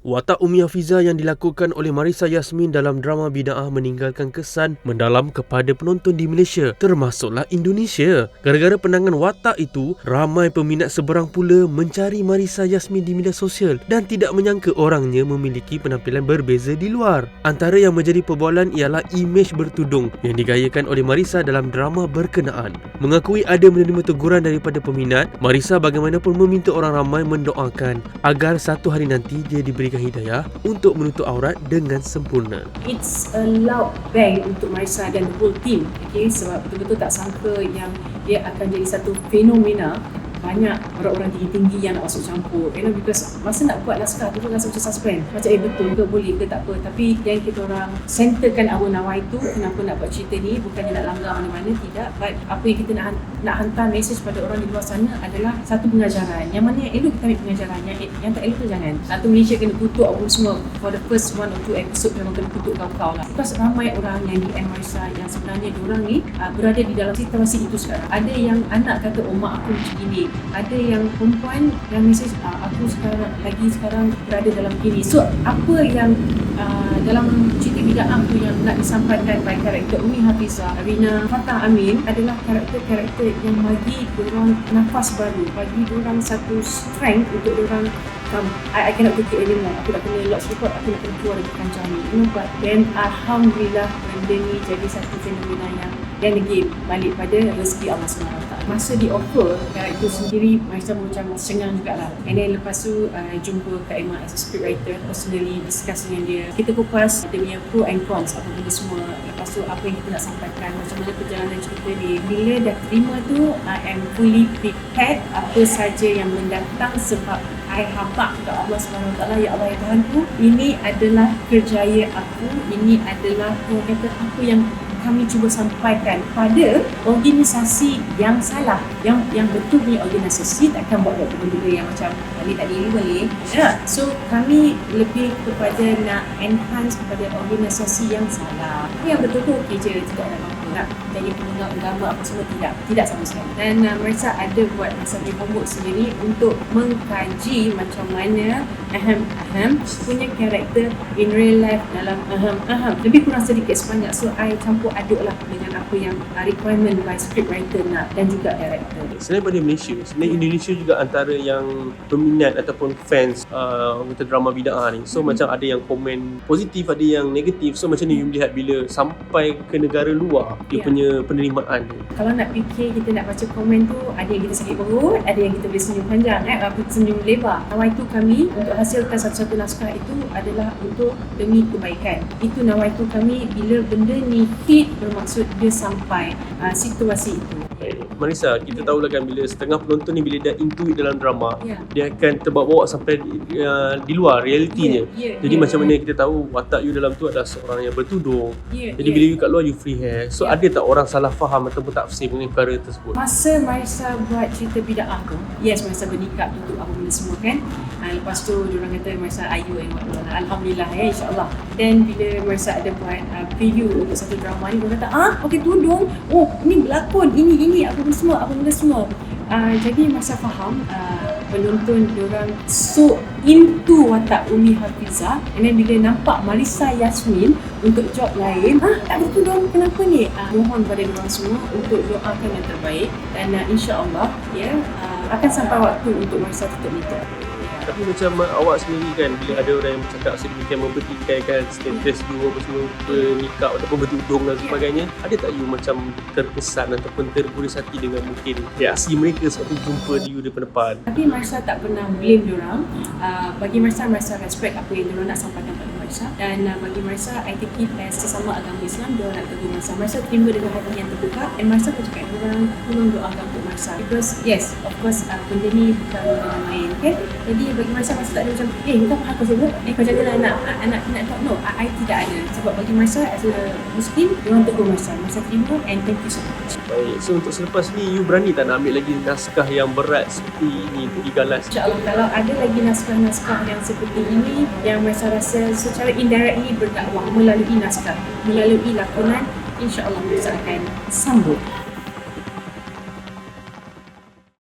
Watak Umi Hafiza yang dilakukan oleh Marisa Yasmin dalam drama Bida'ah meninggalkan kesan mendalam kepada penonton di Malaysia, termasuklah Indonesia. Gara-gara penangan watak itu, ramai peminat seberang pula mencari Marisa Yasmin di media sosial dan tidak menyangka orangnya memiliki penampilan berbeza di luar. Antara yang menjadi perbualan ialah imej bertudung yang digayakan oleh Marisa dalam drama berkenaan. Mengakui ada menerima teguran daripada peminat, Marisa bagaimanapun meminta orang ramai mendoakan agar satu hari nanti dia diberi memberikan hidayah untuk menutup aurat dengan sempurna. It's a loud bang untuk Marisa dan the whole team. Okay, sebab betul-betul tak sangka yang dia akan jadi satu fenomena banyak orang-orang tinggi-tinggi yang nak masuk campur. You know because masa nak buat naskah tu rasa macam suspend macam eh betul ke boleh ke tak apa? Tapi yang kita orang centerkan awal nawa itu kenapa nak buat cerita ni bukannya nak langgar mana-mana tidak. But apa yang kita nak nak hantar message pada orang di luar sana adalah satu pengajaran. Yang mana yang elok kita ambil pengajaran yang, yang tak elok tu jangan. Satu Malaysia kena tutup apa semua for the first one or two episode memang kena tutup kau-kau lah. Because ramai orang yang di Marisa yang sebenarnya diorang ni uh, berada di dalam situasi itu sekarang. Ada yang anak kata oh mak aku macam gini ada yang perempuan yang mesej uh, aku sekarang lagi sekarang berada dalam ini so apa yang uh, dalam cerita bidak aku yang nak disampaikan by karakter Umi Hafiza Rina Fatah Amin adalah karakter-karakter yang bagi orang nafas baru bagi orang satu strength untuk orang um, I, I cannot take it anymore. Aku nak kena lock report aku nak keluar dari kancah ni. You know but then Alhamdulillah benda ni jadi satu fenomena yang dan again balik pada rezeki Allah SWT masa di offer itu sendiri macam macam sengang jugalah. And then lepas tu uh, jumpa Kak Emma as a script writer personally discuss dengan dia. Kita kupas dia punya pro and cons apa benda semua. Lepas tu apa yang kita nak sampaikan macam mana perjalanan cerita ni. Bila dah terima tu I am fully prepared apa saja yang mendatang sebab I habak kepada Allah SWT Ya Allah ya Tuhan ku Ini adalah kerjaya aku. Ini adalah Orang kata apa yang kami cuba sampaikan pada organisasi yang salah yang yang betul punya organisasi. Takkan buat buat benda yang macam tadi tak diri boleh. Ya. So kami lebih kepada nak enhance kepada organisasi yang salah. Yang betul tu okey je tidak ada apa nak jadi pengguna agama apa semua tidak. Tidak sama sekali. Dan uh, mereka ada buat masa di homework sendiri untuk mengkaji macam mana aham-aham punya karakter in real life dalam aham-aham lebih kurang sedikit sebanyak. So I campur aduk lah dengan apa yang uh, requirement by script writer nak dan juga director. Selain pada Malaysia sebenarnya Indonesia juga antara yang peminat ataupun fans uh, untuk drama bida'ah ni. So hmm. macam ada yang komen positif ada yang negatif. So macam ni you melihat bila sampai ke negara luar dia yeah. punya penerimaan tu. Kalau nak fikir kita nak baca komen tu ada yang kita sakit perut, ada yang kita boleh senyum panjang eh apa senyum lebar. Nawai itu kami untuk hasilkan satu-satu naskah itu adalah untuk demi kebaikan. Itu nawai itu kami bila benda ni hit bermaksud dia sampai uh, situasi itu. Marisa, kita tahu lah kan bila setengah penonton ni bila dia intuit dalam drama, yeah. dia akan terbawa-bawa sampai uh, di luar realitinya. Yeah, yeah, Jadi yeah, macam yeah. mana kita tahu watak you dalam tu adalah seorang yang bertudung. Yeah, Jadi yeah. bila you kat luar you free hair. So yeah. ada tak orang salah faham ataupun tak mengenai perkara tersebut? Masa Marisa buat cerita bida'ah tu, yes Marisa bernikah tutup apa benda semua kan. Uh, lepas tu diorang kata Marisa ayu yang buat Alhamdulillah ya insyaAllah. Then bila Marisa ada buat uh, preview untuk satu drama ni, diorang kata ah pakai tudung, oh ini berlakon, ini ini apa benda semua, apa benda semua. Uh, jadi masa faham uh, penonton diorang so into watak Umi Hafiza and then bila nampak Marisa Yasmin untuk job lain ah tak betul dong kenapa ni? Uh, mohon pada diorang semua untuk doakan yang terbaik. Dan uh, insyaAllah ya yeah, uh, akan sampai waktu untuk Marisa tutup nikah tapi macam awak sendiri kan bila ada orang yang bercakap sedemikian mempertikaikan status dua apa semua bernikah ataupun bertudung dan sebagainya ada tak you macam terkesan ataupun terguris hati dengan mungkin reaksi mereka satu jumpa di you depan-depan tapi Marisa tak pernah blame diorang uh, bagi Marisa Marisa respect apa yang diorang nak sampaikan pada Marisa dan uh, bagi Marisa I take it as sesama agama Islam. Diorang nak tegur Marisa Marisa terima dengan hati yang terbuka. Dan Marisa pun cakap diorang tolong doakan untuk Marisa because yes of course uh, benda ni bukan benda main okay? jadi bagi Marisa masa tak ada macam eh kau faham kau sebut. Eh kau jagalah anak anak anak kau no I, I tidak ada. Sebab bagi Marisa as a Muslim dia orang tegur Marisa Marisa terima and thank you so much. Baik so untuk selepas ni you berani tak nak ambil lagi naskah yang berat seperti ini untuk digalas insyaAllah kalau ada lagi naskah-naskah yang seperti ini yang Marisa rasa secara indirectly berdakwah melalui naskah melalui lakonan insyaAllah Marisa akan sambut